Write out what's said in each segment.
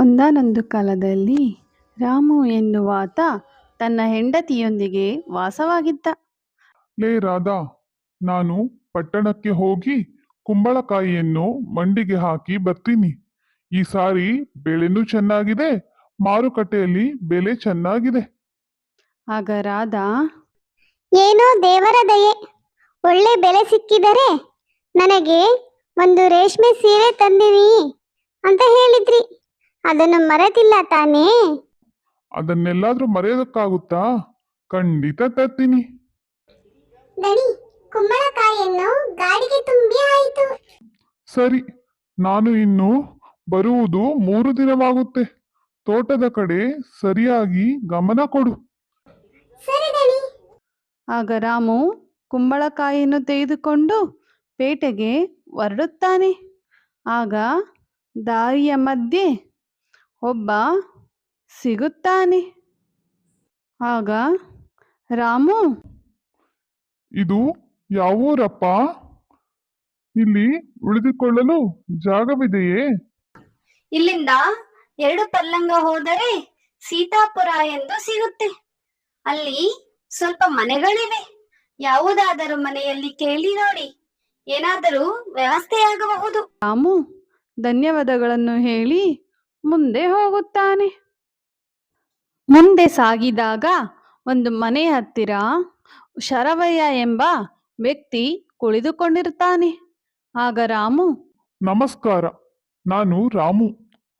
ಒಂದಾನೊಂದು ಕಾಲದಲ್ಲಿ ರಾಮು ಎನ್ನುವಾತ ತನ್ನ ಹೆಂಡತಿಯೊಂದಿಗೆ ವಾಸವಾಗಿದ್ದ. ಲೇ ರಾಧಾ ನಾನು ಪಟ್ಟಣಕ್ಕೆ ಹೋಗಿ ಕುಂಬಳಕಾಯಿಯನ್ನು ಮಂಡಿಗೆ ಹಾಕಿ ಬರ್ತೀನಿ. ಈ ಸಾರಿ ಬೆಳೆನೂ ಚೆನ್ನಾಗಿದೆ ಮಾರುಕಟ್ಟೆಯಲ್ಲಿ ಬೆಲೆ ಚೆನ್ನಾಗಿದೆ. ಆಗ ರಾಧಾ ಏನೋ ದೇವರ ದಯೆ ಒಳ್ಳೆ ಬೆಲೆ ಸಿಕ್ಕಿದರೆ ನನಗೆ ಒಂದು ರೇಷ್ಮೆ ಸೀರೆ ತಂದಿರಿ ಅಂತ ಹೇಳಿದ್ರಿ. ಅದನ್ನು ಮರೆತಿಲ್ಲ ತಾನೇ? ಅದನ್ನೆಲ್ಲಾದ್ರೂ ಮರೆಯೋದಕ್ಕಾಗುತ್ತಾ? ಖಂಡಿತ ತರ್ತೀನಿ. ದಣಿ ಕುಂಬಳಕಾಯಿಯನ್ನು ಗಾಡಿಗೆ ತುಂಬಿ ಆಯಿತು ಸರಿ ನಾನು ಇನ್ನು ಬರುವುದು ಮೂರು ದಿನವಾಗುತ್ತೆ. ತೋಟದ ಕಡೆ ಸರಿಯಾಗಿ ಗಮನ ಕೊಡು. ಸರಿ ದಣಿ. ಆಗ ರಾಮು ಕುಂಬಳಕಾಯಿಯನ್ನು ತೆಗೆದುಕೊಂಡು ಪೇಟೆಗೆ ಹೊರಡುತ್ತಾನೆ. ಆಗ ದಾರಿಯ ಮಧ್ಯೆ ಒಬ್ಬ ಸಿಗುತ್ತಾನೆ. ಆಗ ರಾಮು ಇದು ಯಾವೂರಪ್ಪ ಇಲ್ಲಿ ಉಳಿದುಕೊಳ್ಳಲು ಜಾಗವಿದೆಯೇ? ಇಲ್ಲಿಂದ ಎರಡು ಪಲ್ಲಂಗ ಹೋದರೆ ಸೀತಾಪುರ ಎಂದು ಸಿಗುತ್ತೆ. ಅಲ್ಲಿ ಸ್ವಲ್ಪ ಮನೆಗಳಿವೆ. ಯಾವುದಾದರೂ ಮನೆಯಲ್ಲಿ ಕೇಳಿ ನೋಡಿ. ಏನಾದರೂ ವ್ಯವಸ್ಥೆಯಾಗಬಹುದು. ರಾಮು ಧನ್ಯವಾದಗಳನ್ನು ಹೇಳಿ ಮುಂದೆ ಹೋಗುತ್ತಾನೆ. ಮುಂದೆ ಸಾಗಿದಾಗ ಒಂದು ಮನೆ ಹತ್ತಿರ ಶರವಯ್ಯ ಎಂಬ ವ್ಯಕ್ತಿ ಕುಳಿದುಕೊಂಡಿರ್ತಾನೆ ಆಗ ರಾಮು, ನಮಸ್ಕಾರ, ನಾನು ರಾಮು,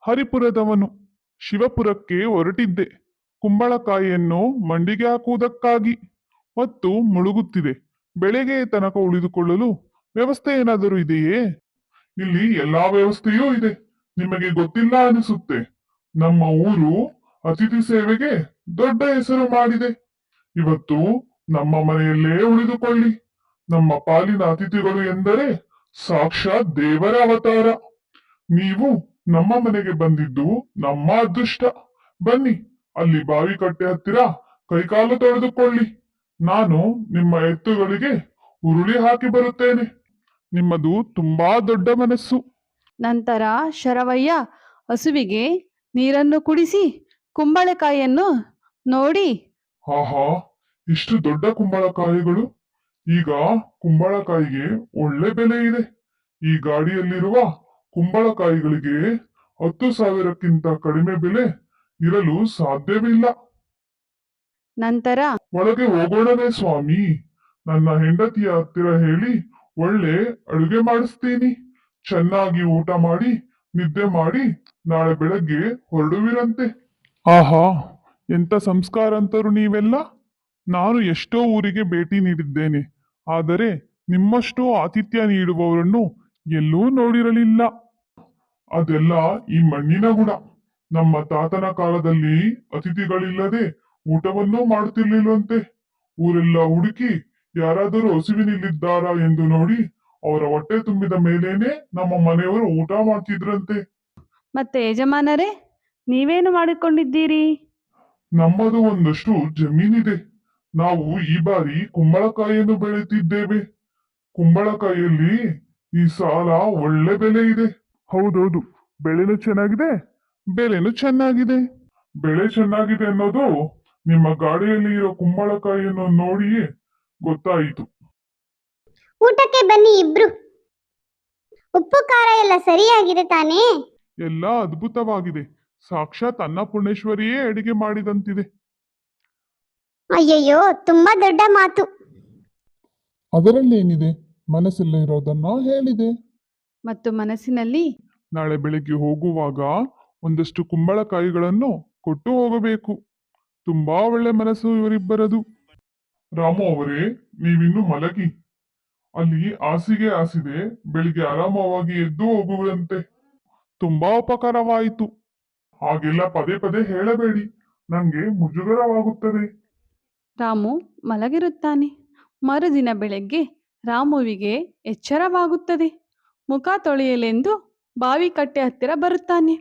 ಹರಿಪುರದವನು. ಶಿವಪುರಕ್ಕೆ ಹೊರಟಿದ್ದೆ. ಕುಂಬಳಕಾಯಿಯನ್ನು ಮಂಡಿಗೆ ಹಾಕುವುದಕ್ಕಾಗಿ ಹೊತ್ತು ಮುಳುಗುತ್ತಿದೆ. ಬೆಳಗ್ಗೆ ತನಕ ಉಳಿದುಕೊಳ್ಳಲು ವ್ಯವಸ್ಥೆ ಏನಾದರೂ ಇದೆಯೇ? ಇಲ್ಲಿ ಎಲ್ಲಾ ವ್ಯವಸ್ಥೆಯೂ ಇದೆ. ನಿಮಗೆ ಗೊತ್ತಿಲ್ಲ ಅನಿಸುತ್ತೆ. ನಮ್ಮ ಊರು ಅತಿಥಿ ಸೇವೆಗೆ ದೊಡ್ಡ ಹೆಸರು ಮಾಡಿದೆ. ಇವತ್ತು ನಮ್ಮ ಮನೆಯಲ್ಲೇ ಉಳಿದುಕೊಳ್ಳಿ. ನಮ್ಮ ಪಾಲಿನ ಅತಿಥಿಗಳು ಎಂದರೆ ಸಾಕ್ಷಾತ್ ದೇವರ ಅವತಾರ. ನೀವು ನಮ್ಮ ಮನೆಗೆ ಬಂದಿದ್ದು ನಮ್ಮ ಅದೃಷ್ಟ. ಬನ್ನಿ, ಅಲ್ಲಿ ಬಾವಿ ಕಟ್ಟೆ ಹತ್ತಿರ ಕೈಕಾಲು ತೊಳೆದುಕೊಳ್ಳಿ. ನಾನು ನಿಮ್ಮ ಎತ್ತುಗಳಿಗೆ ಉರುಳಿ ಹಾಕಿ ಬರುತ್ತೇನೆ. ನಿಮ್ಮದು ತುಂಬಾ ದೊಡ್ಡ ಮನಸ್ಸು. ನಂತರ ಶರವಯ್ಯ ಹಸುವಿಗೆ ನೀರನ್ನು ಕುಡಿಸಿ ಕುಂಬಳಕಾಯಿಯನ್ನು ನೋಡಿ. ಆಹಾ ಇಷ್ಟು ದೊಡ್ಡ ಕುಂಬಳಕಾಯಿಗಳು. ಈಗ ಕುಂಬಳಕಾಯಿಗೆ ಒಳ್ಳೆ ಬೆಲೆ ಇದೆ. ಈ ಗಾಡಿಯಲ್ಲಿರುವ ಕುಂಬಳಕಾಯಿಗಳಿಗೆ ಹತ್ತು ಸಾವಿರಕ್ಕಿಂತ ಕಡಿಮೆ ಬೆಲೆ ಇರಲು ಸಾಧ್ಯವಿಲ್ಲ ನಂತರ ಒಳಗೆ ಹೋಗೋಣವೇ ಸ್ವಾಮಿ. ನನ್ನ ಹೆಂಡತಿಯ ಹತ್ತಿರ ಹೇಳಿ ಒಳ್ಳೆ ಅಡುಗೆ ಮಾಡಿಸ್ತೀನಿ. ಚೆನ್ನಾಗಿ ಊಟ ಮಾಡಿ, ನಿದ್ದೆ ಮಾಡಿ ನಾಳೆ ಬೆಳಗ್ಗೆ ಹೊರಡುವಿರಂತೆ. ಆಹಾ ಎಂತ ಸಂಸ್ಕಾರ ಅಂತರು ನೀವೆಲ್ಲ? ನಾನು ಎಷ್ಟೋ ಊರಿಗೆ ಭೇಟಿ ನೀಡಿದ್ದೇನೆ, ಆದರೆ ನಿಮ್ಮಷ್ಟು ಆತಿಥ್ಯ ನೀಡುವವರನ್ನು ಎಲ್ಲೂ ನೋಡಿರಲಿಲ್ಲ. ಅದೆಲ್ಲ ಈ ಮಣ್ಣಿನ ಗುಣ. ನಮ್ಮ ತಾತನ ಕಾಲದಲ್ಲಿ ಅತಿಥಿಗಳಿಲ್ಲದೆ ಊಟವನ್ನೂ ಮಾಡುತ್ತಿರ್ಲಿಲ್ವಂತೆ ಊರೆಲ್ಲ ಹುಡುಕಿ ಯಾರಾದರೂ ಹಸಿವಿನಲ್ಲಿದ್ದಾರಾ ಎಂದು ನೋಡಿ ಅವರ ಹೊಟ್ಟೆ ತುಂಬಿದ ಮೇಲೇನೆ ನಮ್ಮ ಮನೆಯವರು ಊಟ ಮಾಡ್ತಿದ್ರಂತೆ. ಮತ್ತೆ ಯಜಮಾನರೇ ನೀವೇನು ಮಾಡಿಕೊಂಡಿದ್ದೀರಿ? ನಮ್ಮದು ಒಂದಷ್ಟು ಜಮೀನಿದೆ. ನಾವು ಈ ಬಾರಿ ಕುಂಬಳಕಾಯಿಯನ್ನು ಬೆಳೆತಿದ್ದೇವೆ ಕುಂಬಳಕಾಯಿಯಲ್ಲಿ ಈ ಸಾಲ ಒಳ್ಳೆ ಬೆಲೆ ಇದೆ. ಹೌದೌದು ಬೆಳೆನೂ ಚೆನ್ನಾಗಿದೆ ಬೆಲೆನೂ ಚೆನ್ನಾಗಿದೆ. ಬೆಳೆ ಚೆನ್ನಾಗಿದೆ ಅನ್ನೋದು ನಿಮ್ಮ ಗಾಡಿಯಲ್ಲಿ ಇರೋ ಕುಂಬಳಕಾಯಿಯನ್ನು ನೋಡಿಯೇ ಗೊತ್ತಾಯಿತು. ಊಟಕ್ಕೆ ಬನ್ನಿ ಇಬ್ರು. ಉಪ್ಪು ಖಾರ ಎಲ್ಲ ಸರಿಯಾಗಿದೆ ತಾನೇ? ಎಲ್ಲ ಅದ್ಭುತವಾಗಿದೆ. ಸಾಕ್ಷಾತ್ ಅನ್ನಪೂರ್ಣೇಶ್ವರಿಯೇ ಅಡಿಗೆ ಮಾಡಿದಂತಿದೆ. ಅಯ್ಯಯ್ಯೋ ತುಂಬಾ ದೊಡ್ಡ ಮಾತು. ಅದರಲ್ಲೇನಿದೆ ಮನಸ್ಸಲ್ಲಿ ಇರೋದನ್ನ ಹೇಳಿದೆ. ಮತ್ತು ಮನಸ್ಸಿನಲ್ಲಿ? ನಾಳೆ ಬೆಳಿಗ್ಗೆ ಹೋಗುವಾಗ ಒಂದಷ್ಟು ಕುಂಬಳಕಾಯಿಗಳನ್ನು ಕೊಟ್ಟು ಹೋಗಬೇಕು. ತುಂಬಾ ಒಳ್ಳೆ ಮನಸ್ಸು ಇವರಿಬ್ಬರದು. ರಾಮು ಅವರೇ ನೀವಿನ್ನು ಮಲಗಿ. ಅಲ್ಲಿ ಹಾಸಿಗೆ ಹಾಸಿದೆ, ಬೆಳಿಗ್ಗೆ ಆರಾಮವಾಗಿ ಎದ್ದು ಹೋಗುವಂತೆ. ತುಂಬಾ ಉಪಕಾರವಾಯಿತು. ಹಾಗೆಲ್ಲ ಪದೇ ಪದೇ ಹೇಳಬೇಡಿ. ನಂಗೆ ಮುಜುಗರವಾಗುತ್ತದೆ. ರಾಮು ಮಲಗಿರುತ್ತಾನೆ. ಮರುದಿನ ಬೆಳಗ್ಗೆ ರಾಮುವಿಗೆ ಎಚ್ಚರವಾಗುತ್ತದೆ. ಮುಖ ತೊಳೆಯಲೆಂದು ಬಾವಿಕಟ್ಟೆ ಹತ್ತಿರ ಬರುತ್ತಾನೆ.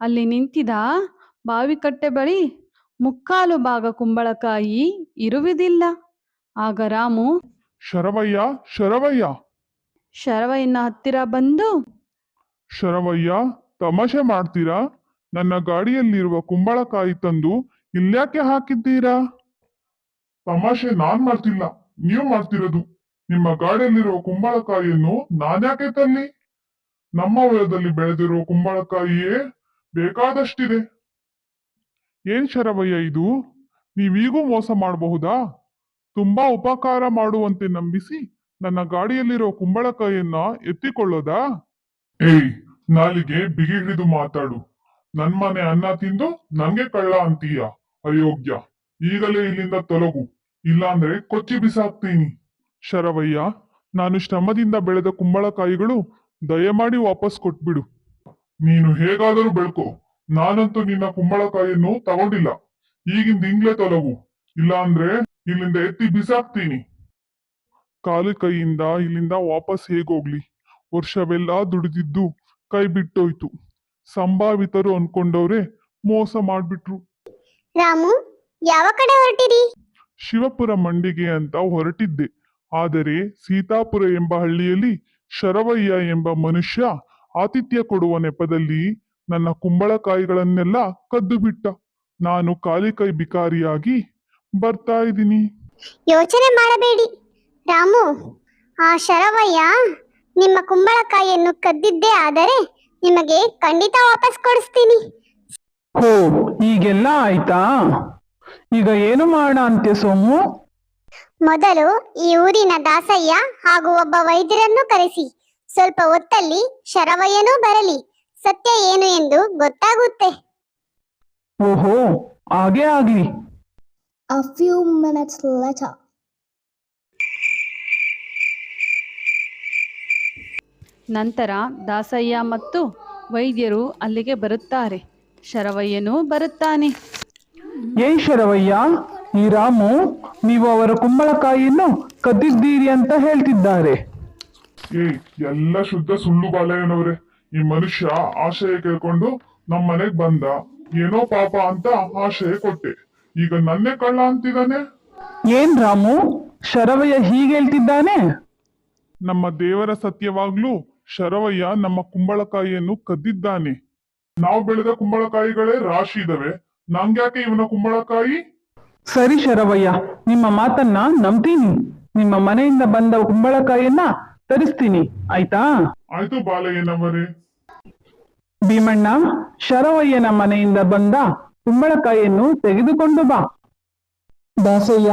ಅಲ್ಲಿ ನಿಂತಿದ ಬಾವಿಕಟ್ಟೆ ಬಳಿ ಮುಕ್ಕಾಲು ಭಾಗ ಕುಂಬಳಕಾಯಿ ಇರುವುದಿಲ್ಲ. ಆಗ ರಾಮು ಶರವಯ್ಯ ಶರವಯ್ಯ. ಶರವಯ್ಯನ ಹತ್ತಿರ ಬಂದು? ಶರವಯ್ಯ ತಮಾಷೆ ಮಾಡ್ತೀರಾ? ನನ್ನ ಗಾಡಿಯಲ್ಲಿರುವ ಕುಂಬಳಕಾಯಿ ತಂದು ಇಲ್ಯಾಕೆ ಹಾಕಿದ್ದೀರಾ? ತಮಾಷೆ ನಾನ್ ಮಾಡ್ತಿಲ್ಲ ನೀವು ಮಾಡ್ತಿರೋದು. ನಿಮ್ಮ ಗಾಡಿಯಲ್ಲಿರುವ ಕುಂಬಳಕಾಯಿಯನ್ನು ನಾನ್ಯಾಕೆ ತಲ್ಲಿ ನಮ್ಮ ಹೊಲದಲ್ಲಿ ಬೆಳೆದಿರುವ ಕುಂಬಳಕಾಯಿಯೇ ಬೇಕಾದಷ್ಟಿದೆ. ಏನ್ ಶರವಯ್ಯ ಇದು? ನೀವೀಗೂ ಮೋಸ ಮಾಡಬಹುದಾ? ತುಂಬಾ ಉಪಕಾರ ಮಾಡುವಂತೆ ನಂಬಿಸಿ ನನ್ನ ಗಾಡಿಯಲ್ಲಿರೋ ಕುಂಬಳಕಾಯಿಯನ್ನ ಎತ್ತಿಕೊಳ್ಳೋದಾ? ಏಯ್, ನಾಲಿಗೆ ಬಿಗಿ ಹಿಡಿದು ಮಾತಾಡು. ನನ್ ಮನೆ ಅನ್ನ ತಿಂದು ನಂಗೆ ಕಳ್ಳ ಅಂತೀಯ, ಅಯೋಗ್ಯ. ಈಗಲೇ ಇಲ್ಲಿಂದ ತೊಲಗು. ಇಲ್ಲಾಂದ್ರೆ ಕೊಚ್ಚಿ ಬಿಸಾಕ್ತೀನಿ. ಶರವಯ್ಯ, ನಾನು ಶ್ರಮದಿಂದ ಬೆಳೆದ ಕುಂಬಳಕಾಯಿಗಳು ದಯಮಾಡಿ ವಾಪಸ್ ಕೊಟ್ಬಿಡು. ನೀನು ಹೇಗಾದರೂ ಬೆಳ್ಕೊ. ನಾನಂತೂ ನಿನ್ನ ಕುಂಬಳಕಾಯಿಯನ್ನು ತಗೊಂಡಿಲ್ಲ. ಈಗಿಂದ ಇಂಗ್ಲೇ ತೊಲಗು. ಇಲ್ಲಾಂದ್ರೆ ಇಲ್ಲಿಂದ ಎತ್ತಿ ಬಿಸಾಕ್ತೀನಿ. ಕಾಲು ಕೈಯಿಂದ ಇಲ್ಲಿಂದ ವಾಪಸ್ ಹೇಗೋಗ್ಲಿ? ವರ್ಷವೆಲ್ಲ ದುಡಿದಿದ್ದು ಕೈ ಬಿಟ್ಟೋಯ್ತು ಸಂಭಾವಿತರು ಅನ್ಕೊಂಡವ್ರೆ ಮೋಸ ಮಾಡ್ಬಿಟ್ರು. ರಾಮು ಯಾವ ಕಡೆ ಹೊರಟಿರಿ? ಶಿವಪುರ ಮಂಡಿಗೆ ಅಂತ ಹೊರಟಿದ್ದೆ. ಆದರೆ ಸೀತಾಪುರ ಎಂಬ ಹಳ್ಳಿಯಲ್ಲಿ ಶರವಯ್ಯ ಎಂಬ ಮನುಷ್ಯ ಆತಿಥ್ಯ ಕೊಡುವ ನೆಪದಲ್ಲಿ ನನ್ನ ಕುಂಬಳಕಾಯಿಗಳನ್ನೆಲ್ಲ ಕದ್ದು ಬಿಟ್ಟ ನಾನು ಕಾಲಿಕೈ ಬಿಕಾರಿಯಾಗಿ ಬರ್ತಾ ಇದ್ದೀನಿ. ಯೋಚನೆ ಮಾಡಬೇಡಿ. ರಾಮು ಆ ಶರವಯ್ಯ ನಿಮ್ಮ ಕುಂಬಳಕಾಯಿಯನ್ನು ಕದ್ದಿದ್ದೇ ಆದರೆ ನಿಮಗೆ ಖಂಡಿತ ವಾಪಸ್ ಕೊಡಿಸ್ತೀನಿ. ಹೋ ಈಗೆಲ್ಲ ಆಯ್ತಾ? ಈಗ ಏನು ಮಾಡೋಣ ಅಂತೆ ಸೋಮು? ಮೊದಲು ಈ ಊರಿನ ದಾಸಯ್ಯ ಹಾಗೂ ಒಬ್ಬ ವೈದ್ಯರನ್ನು ಕರೆಸಿ. ಸ್ವಲ್ಪ ಹೊತ್ತಲ್ಲಿ ಶರವಯ್ಯನೂ ಬರಲಿ. ಸತ್ಯ ಏನು ಎಂದು ಗೊತ್ತಾಗುತ್ತೆ. ಓಹೋ ಹಾಗೆ ಆಗ್ಲಿ. A few minutes later. ನಂತರ ದಾಸಯ್ಯ ಮತ್ತು ವೈದ್ಯರು ಅಲ್ಲಿಗೆ ಬರುತ್ತಾರೆ. ಶರವಯ್ಯನೂ ಬರುತ್ತಾನೆ. ಏನ್ ಶರವಯ್ಯ ಈ ರಾಮು ನೀವು ಅವರ ಕುಂಬಳಕಾಯಿಯನ್ನು ಕದ್ದಿದ್ದೀರಿ ಅಂತ ಹೇಳ್ತಿದ್ದಾರೆ. ಏ ಎಲ್ಲ ಶುದ್ಧ ಸುಳ್ಳು ಬಾಲಯ್ಯನವ್ರೆ ಈ ಮನುಷ್ಯ ಆಶಯ ಕೇಳ್ಕೊಂಡು ನಮ್ ಮನೆಗ್ ಬಂದ ಏನೋ ಪಾಪ ಅಂತ ಆಶಯ ಕೊಟ್ಟೆ. ಈಗ ನನ್ನೇ ಕಳ್ಳ ಅಂತಿದ್ದಾನೆ? ಏನ್ ರಾಮು? ಶರವಯ್ಯ ಹೀಗೆ ಹೇಳ್ತಿದ್ದಾನೆ? ನಮ್ಮ ದೇವರ ಸತ್ಯವಾಗ್ಲೂ ಶರವಯ್ಯ ನಮ್ಮ ಕುಂಬಳಕಾಯಿಯನ್ನು ಕದ್ದಿದ್ದಾನೆ. ನಾವು ಬೆಳೆದ ಕುಂಬಳಕಾಯಿಗಳೇ ರಾಶಿ ಇದಾವೆ. ನಂಗ್ಯಾಕೆ ಇವನ ಕುಂಬಳಕಾಯಿ? ಸರಿ ಶರವಯ್ಯ ನಿಮ್ಮ ಮಾತನ್ನ ನಂಬ್ತೀನಿ. ನಿಮ್ಮ ಮನೆಯಿಂದ ಬಂದ ಕುಂಬಳಕಾಯಿಯನ್ನ ತರಿಸ್ತೀನಿ. ಆಯ್ತಾ? ಆಯ್ತು ಬಾಲಯ್ಯನವರೇ. ಭೀಮಣ್ಣ ಶರವಯ್ಯನ ಮನೆಯಿಂದ ಬಂದ ಕುಂಬಳಕಾಯಿಯನ್ನು ತೆಗೆದುಕೊಂಡು ಬಾ. ದಾಸಯ್ಯ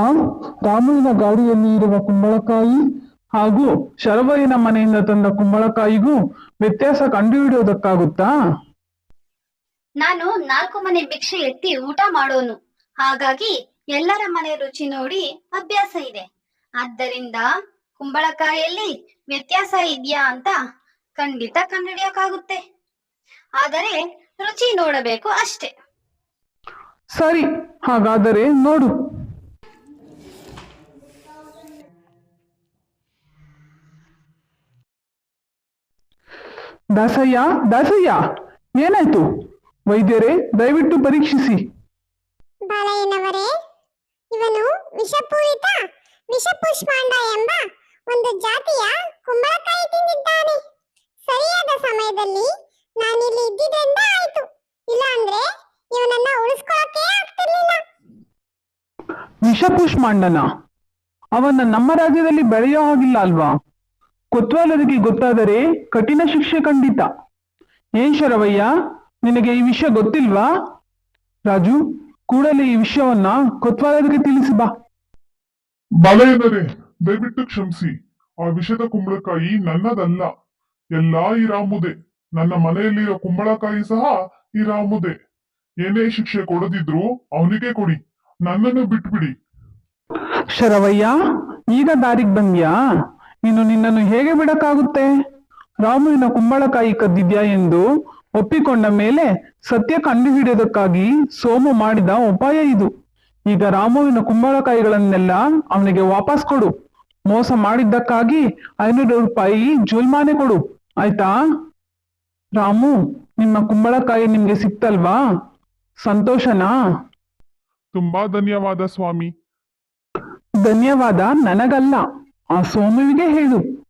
ರಾಮುವಿನ ಗಾಡಿಯಲ್ಲಿ ಇರುವ ಕುಂಬಳಕಾಯಿ ಹಾಗೂ ಶರವಯ್ಯನ ಮನೆಯಿಂದ ತಂದ ಕುಂಬಳಕಾಯಿಗೂ ವ್ಯತ್ಯಾಸ ಕಂಡುಹಿಡಿಯೋದಕ್ಕಾಗುತ್ತಾ? ನಾನು ನಾಲ್ಕು ಮನೆ ಭಿಕ್ಷೆ ಎತ್ತಿ ಊಟ ಮಾಡೋನು. ಹಾಗಾಗಿ ಎಲ್ಲರ ಮನೆ ರುಚಿ ನೋಡಿ ಅಭ್ಯಾಸ ಇದೆ. ಆದ್ದರಿಂದ ಕುಂಬಳಕಾಯಿಯಲ್ಲಿ ವ್ಯತ್ಯಾಸ ಇದೆಯಾ ಅಂತ ಖಂಡಿತ ಕಂಡುಹಿಡಿಯಕ್ಕಾಗುತ್ತೆ ಆದರೆ ರುಚಿ ನೋಡಬೇಕು ಅಷ್ಟೇ. ಸರಿ, ಹಾಗಾದರೆ ನೋಡು. ದಾಸಯ್ಯ ದಾಸಯ್ಯ, ಏನಾಯ್ತು? ವೈದ್ಯರೇ, ದಯವಿಟ್ಟು ಪರೀಕ್ಷಿಸಿ. ಬಾಲಯ್ಯನವರೇ, ಇವನು ವಿಷಪೂರಿತ, ವಿಷಪುಷ್ಪಾಂಡ ಎಂಬ ಒಂದು ಜಾತಿಯ ಕುಂಬಳಕಾಯಿ ತಿಂದಿದ್ದಾನೆ. ಸರಿಯಾದ ಸಮಯದಲ್ಲಿ ನಾನಿಲ್ಲಿ ಇದ್ದಿದ್ರಿಂದ ಆಯ್ತು ಇಲ್ಲಾಂದ್ರೆ ಇವನನ್ನ ಉಳಿಸ್ಕೊಳಕ್ಕೆ ಆಗ್ತಿರ್ಲಿಲ್ಲ ವಿಷಪುಷ್ಮಾಂಡನ. ಅವನ್ನ ನಮ್ಮ ರಾಜ್ಯದಲ್ಲಿ ಬೆಳೆಯೋ ಹಾಗಿಲ್ಲ ಅಲ್ವಾ? ಕೊತ್ವಾಲರಿಗೆ ಗೊತ್ತಾದರೆ ಕಠಿಣ ಶಿಕ್ಷೆ ಖಂಡಿತ. ಏನ್ ಶರವಯ್ಯ, ನಿನಗೆ ಈ ವಿಷಯ ಗೊತ್ತಿಲ್ವಾ? ರಾಜು, ಕೂಡಲೇ ಈ ವಿಷಯವನ್ನ ಕೊತ್ವಾಲರಿಗೆ ತಿಳಿಸಿ ಬಾ. ಬಾಲಯ್ಯನರೇ ದಯವಿಟ್ಟು ಕ್ಷಮಿಸಿ. ಆ ವಿಷದ ಕುಂಬಳಕಾಯಿ ನನ್ನದಲ್ಲ. ಎಲ್ಲಾ ಈ ರಾಮುದೆ. ನನ್ನ ಮನೆಯಲ್ಲಿರೋ ಕುಂಬಳಕಾಯಿ ಸಹ ಈ ರಾಮುದೆ. ಏನೇ ಶಿಕ್ಷೆ ಕೊಡದಿದ್ರು ಅವನಿಗೆ ಕೊಡಿ. ನನ್ನನ್ನು ಬಿಟ್ಬಿಡಿ. ಶರವಯ್ಯ, ಈಗ ದಾರಿಗೆ ಬಂದ್ಯಾ? ಇನ್ನು ನಿನ್ನನ್ನು ಹೇಗೆ ಬಿಡಕ್ಕಾಗುತ್ತೆ? ರಾಮುವಿನ ಕುಂಬಳಕಾಯಿ ಕದ್ದಿದ್ಯಾ ಎಂದು ಒಪ್ಪಿಕೊಂಡ ಮೇಲೆ ಸತ್ಯ ಕಂಡುಹಿಡಿಯೋದಕ್ಕಾಗಿ ಸೋಮು ಮಾಡಿದ ಉಪಾಯ ಇದು. ಈಗ ರಾಮುವಿನ ಕುಂಬಳಕಾಯಿಗಳನ್ನೆಲ್ಲ ಅವನಿಗೆ ವಾಪಸ್ ಕೊಡು. ಮೋಸ ಮಾಡಿದ್ದಕ್ಕಾಗಿ ಐನೂರು ರೂಪಾಯಿ ಜುಲ್ಮಾನೆ ಕೊಡು. ಆಯ್ತಾ? ರಾಮು, ನಿಮ್ಮ ಕುಂಬಳಕಾಯಿ ನಿಮ್ಗೆ ಸಿಕ್ತಲ್ವಾ? ಸಂತೋಷನಾ? ತುಂಬಾ ಧನ್ಯವಾದ ಸ್ವಾಮಿ. ಧನ್ಯವಾದ ನನಗಲ್ಲ. ಆ ಸೋಮುವಿಗೆ ಹೇಳು.